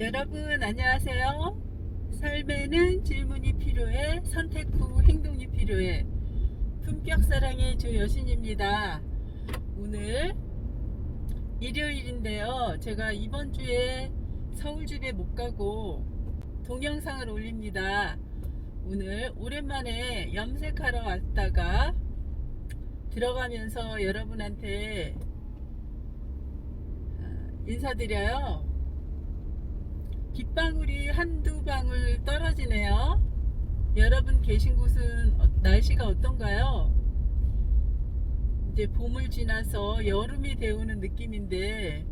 여러분 안녕하세요. 삶에는 질문이 필요해 선택 후 행동이 필요해 품격 사랑의 조 여신입니다. 오늘 일요일인데요. 제가 이번 주에 서울 집에 못 가고 동영상을 올립니다. 오늘 오랜만에 염색하러 왔다가 들어가면서 여러분한테 아, 인사드려요. 빗방울이 한두 방울 떨어지네요. 여러분 계신 곳은 어- 날씨가 어떤가요? 이제 봄을 지나서 여름이 되오는 느낌인데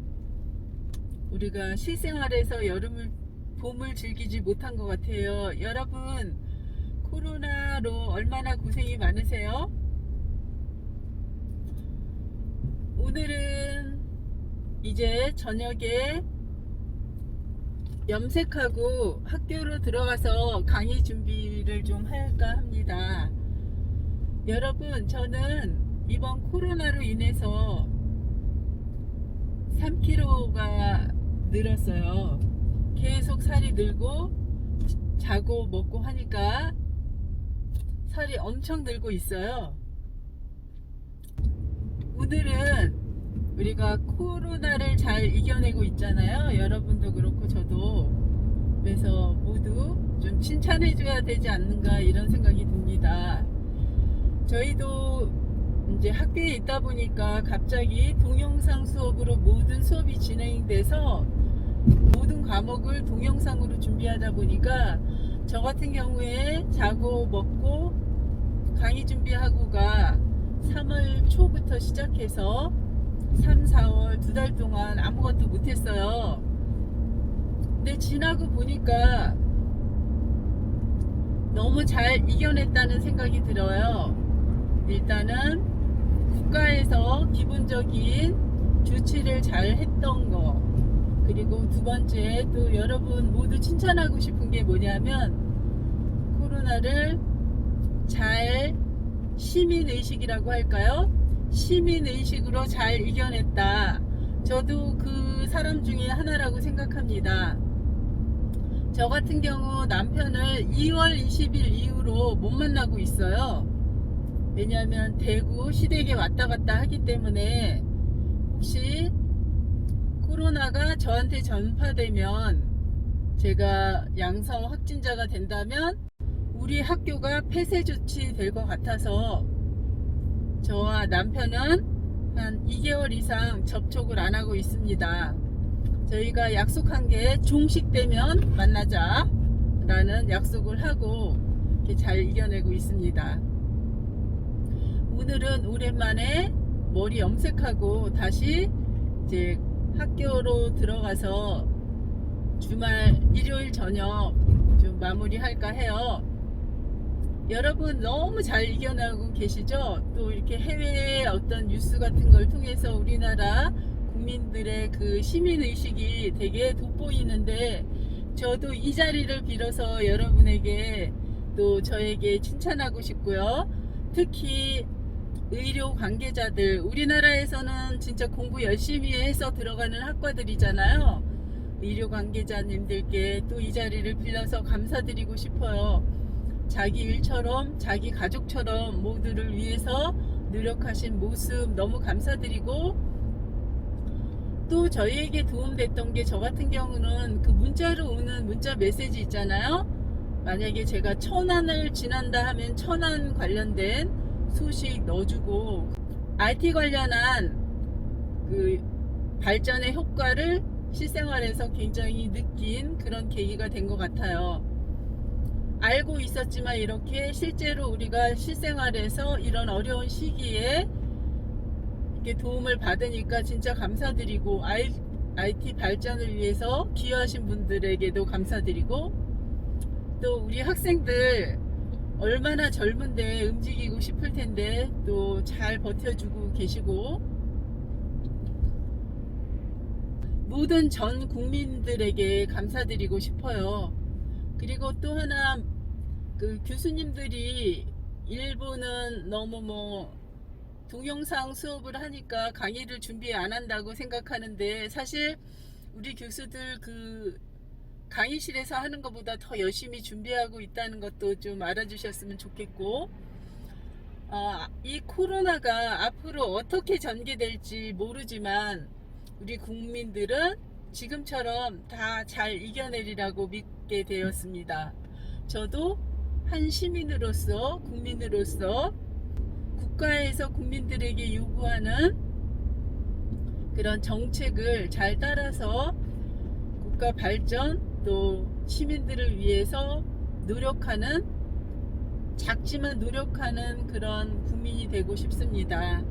우리가 실생활에서 여름을 봄을 즐기지 못한 것 같아요. 여러분 코로나로 얼마나 고생이 많으세요? 오늘은 이제 저녁에 염색하고 학교로 들어가서 강의 준비를 좀 할까 합니다. 여러분, 저는 이번 코로나로 인해서 3kg가 늘었어요. 계속 살이 늘고 자고 먹고 하니까 살이 엄청 늘고 있어요. 오늘은 우리가 코로나를 잘 이겨내고 있잖아요. 여러분도 그렇고 저도. 그래서 모두 좀 칭찬해줘야 되지 않는가 이런 생각이 듭니다. 저희도 이제 학교에 있다 보니까 갑자기 동영상 수업으로 모든 수업이 진행돼서 모든 과목을 동영상으로 준비하다 보니까 저 같은 경우에 자고 먹고 강의 준비하고가 3월 초부터 시작해서 3, 4월 두 달 동안 아무것도 못했어요. 근데 지나고 보니까 너무 잘 이겨냈다는 생각이 들어요. 일단은 국가에서 기본적인 조치를 잘 했던 거. 그리고 두 번째 또 여러분 모두 칭찬하고 싶은 게 뭐냐면 코로나를 잘 시민의식이라고 할까요? 시민의식으로 잘 이겨냈다. 저도 그 사람 중에 하나라고 생각합니다. 저 같은 경우 남편을 2월 20일 이후로 못 만나고 있어요. 왜냐하면 대구 시댁에 왔다 갔다 하기 때문에 혹시 코로나가 저한테 전파되면 제가 양성 확진자가 된다면 우리 학교가 폐쇄 조치 될 것 같아서 저와 남편은 한 2개월 이상 접촉을 안 하고 있습니다. 저희가 약속한 게 종식되면 만나자 라는 약속을 하고 이렇게 잘 이겨내고 있습니다. 오늘은 오랜만에 머리 염색하고 다시 이제 학교로 들어가서 주말 일요일 저녁 좀 마무리할까 해요. 여러분 너무 잘 이겨나가고 계시죠? 또 이렇게 해외의 어떤 뉴스 같은 걸 통해서 우리나라 국민들의 그 시민의식이 되게 돋보이는데 저도 이 자리를 빌어서 여러분에게 또 저에게 칭찬하고 싶고요. 특히 의료 관계자들, 우리나라에서는 진짜 공부 열심히 해서 들어가는 학과들이잖아요. 의료 관계자님들께 또 이 자리를 빌려서 감사드리고 싶어요. 자기 일처럼 자기 가족처럼 모두를 위해서 노력하신 모습 너무 감사드리고 또 저희에게 도움됐던 게 저 같은 경우는 그 문자로 오는 문자 메시지 있잖아요. 만약에 제가 천안을 지난다 하면 천안 관련된 소식 넣어주고 IT 관련한 그 발전의 효과를 실생활에서 굉장히 느낀 그런 계기가 된 것 같아요. 알고 있었지만 이렇게 실제로 우리가 실생활에서 이런 어려운 시기에 이렇게 도움을 받으니까 진짜 감사드리고 IT 발전을 위해서 기여하신 분들에게도 감사드리고 또 우리 학생들 얼마나 젊은데 움직이고 싶을 텐데 또 잘 버텨주고 계시고 모든 전 국민들에게 감사드리고 싶어요. 그리고 또 하나 그 교수님들이 일부는 너무 뭐 동영상 수업을 하니까 강의를 준비 안 한다고 생각하는데 사실 우리 교수들 그 강의실에서 하는 것보다 더 열심히 준비하고 있다는 것도 좀 알아주셨으면 좋겠고, 어, 이 코로나가 앞으로 어떻게 전개될지 모르지만 우리 국민들은 지금처럼 다 잘 이겨내리라고 믿게 되었습니다. 저도 한 시민으로서 국민으로서 국가에서 국민들에게 요구하는 그런 정책을 잘 따라서 국가 발전 또 시민들을 위해서 노력하는 작지만 노력하는 그런 국민이 되고 싶습니다.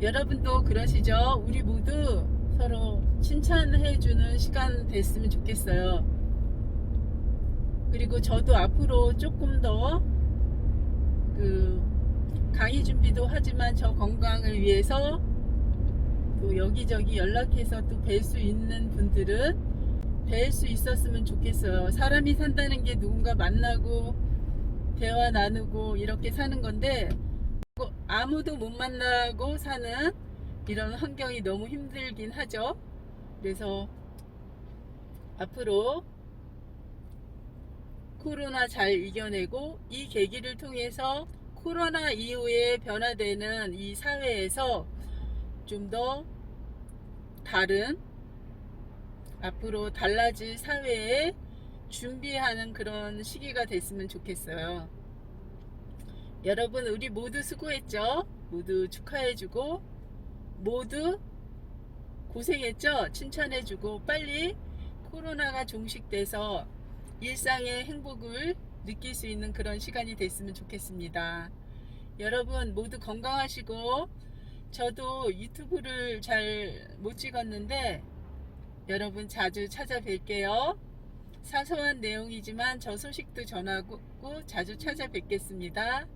여러분도 그러시죠? 우리 모두 서로 칭찬해주는 시간 됐으면 좋겠어요. 그리고 저도 앞으로 조금 더 그 강의 준비도 하지만 저 건강을 위해서 또 여기저기 연락해서 또 뵐 수 있는 분들은 뵐 수 있었으면 좋겠어요. 사람이 산다는 게 누군가 만나고 대화 나누고 이렇게 사는 건데 뭐 아무도 못 만나고 사는 이런 환경이 너무 힘들긴 하죠. 그래서 앞으로 코로나 잘 이겨내고 이 계기를 통해서 코로나 이후에 변화되는 이 사회에서 좀 더 다른 앞으로 달라질 사회에 준비하는 그런 시기가 됐으면 좋겠어요. 여러분 우리 모두 수고했죠? 모두 축하해주고 모두 고생했죠? 칭찬해주고 빨리 코로나가 종식돼서 일상의 행복을 느낄 수 있는 그런 시간이 됐으면 좋겠습니다. 여러분 모두 건강하시고 저도 유튜브를 잘 못 찍었는데 여러분 자주 찾아뵐게요. 사소한 내용이지만 저 소식도 전하고 자주 찾아뵙겠습니다.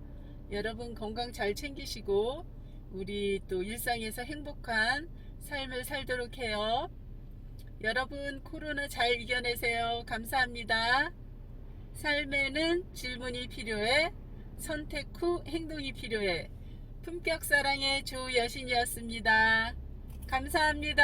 여러분 건강 잘 챙기시고 우리 또 일상에서 행복한 삶을 살도록 해요. 여러분 코로나 잘 이겨내세요. 감사합니다. 삶에는 질문이 필요해. 선택 후 행동이 필요해. 품격 사랑의 조 여신이었습니다. 감사합니다.